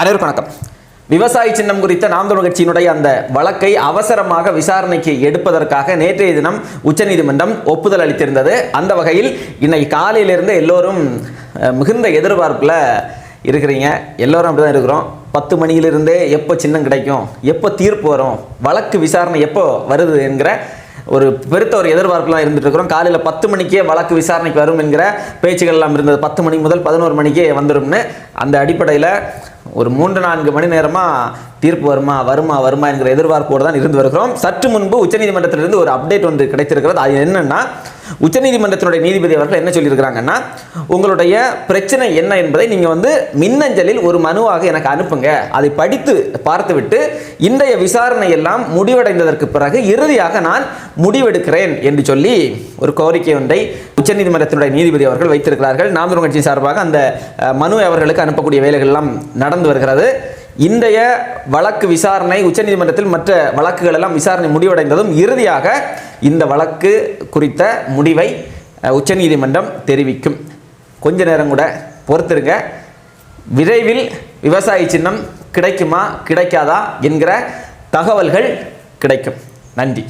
அனைவருக்கும் வணக்கம். விவசாய சின்னம் குறித்த நாம் கட்சியினுடைய அந்த வழக்கை அவசரமாக விசாரணைக்கு எடுப்பதற்காக நேற்றைய தினம் உச்சநீதிமன்றம் ஒப்புதல் அளித்திருந்தது. அந்த வகையில் இன்னைக்கு காலையிலிருந்து எல்லோரும் மிகுந்த எதிர்பார்ப்பில் இருக்கிறீங்க. எல்லோரும் அப்படி தான் இருக்கிறோம். பத்து மணியிலிருந்தே எப்போ சின்னம் கிடைக்கும்? எப்போ தீர்ப்பு வரும்? வழக்கு விசாரணை எப்போ வருது என்கிற ஒரு பெருத்த ஒரு எதிர்பார்ப்புலாம் இருந்துட்டு இருக்கிறோம் காலையில் பத்து மணிக்கே வழக்கு விசாரணைக்கு வரும் என்கிற பேச்சுகள் எல்லாம் இருந்தது. பத்து மணி முதல் பதினோரு மணிக்கே வந்துடும்னு அந்த அடிப்படையில் ஒரு மூன்று நான்கு மணி நேரமாக தீர்ப்பு வருமா வருமா வருமா என்கிற எதிர்பார்ப்போடு தான் இருந்து வருகிறோம். சற்று முன்பு உச்சநீதிமன்றத்திலிருந்து ஒரு அப்டேட் ஒன்று கிடைத்திருக்கிறது. அது என்னென்னா உச்சநீதிமன்றத்தினுடைய நீதிபதி அவர்கள் என்ன சொல்லியிருக்கிறாங்கன்னா உங்களுடைய பிரச்சனை என்ன என்பதை நீங்கள் வந்து மின்னஞ்சலில் ஒரு மனுவாக எனக்கு அனுப்புங்க. அதை படித்து பார்த்துவிட்டு இன்றைய விசாரணை எல்லாம் முடிவடைந்ததற்கு பிறகு இறுதியாக நான் முடிவெடுக்கிறேன் என்று சொல்லி ஒரு கோரிக்கை ஒன்றை உச்சநீதிமன்றத்தினுடைய நீதிபதி அவர்கள் வைத்திருக்கிறார்கள். நாம் கட்சி சார்பாக அந்த மனுவை மனு அவர்களுக்கு அனுப்பக்கூடிய வேலைகள் எல்லாம் நடந்து வருகிறது. இன்றைய வழக்கு விசாரணை உச்சநீதிமன்றத்தில் மற்ற வழக்குகள் எல்லாம் விசாரணை முடிவடைந்ததும் இறுதியாக இந்த வழக்கு குறித்த முடிவை உச்சநீதிமன்றம் தெரிவிக்கும். கொஞ்ச நேரம் கூட பொறுத்திருங்க. விரைவில் விவசாய சின்னம் கிடைக்குமா கிடைக்காதா என்கிற தகவல்கள் கிடைக்கும். நன்றி.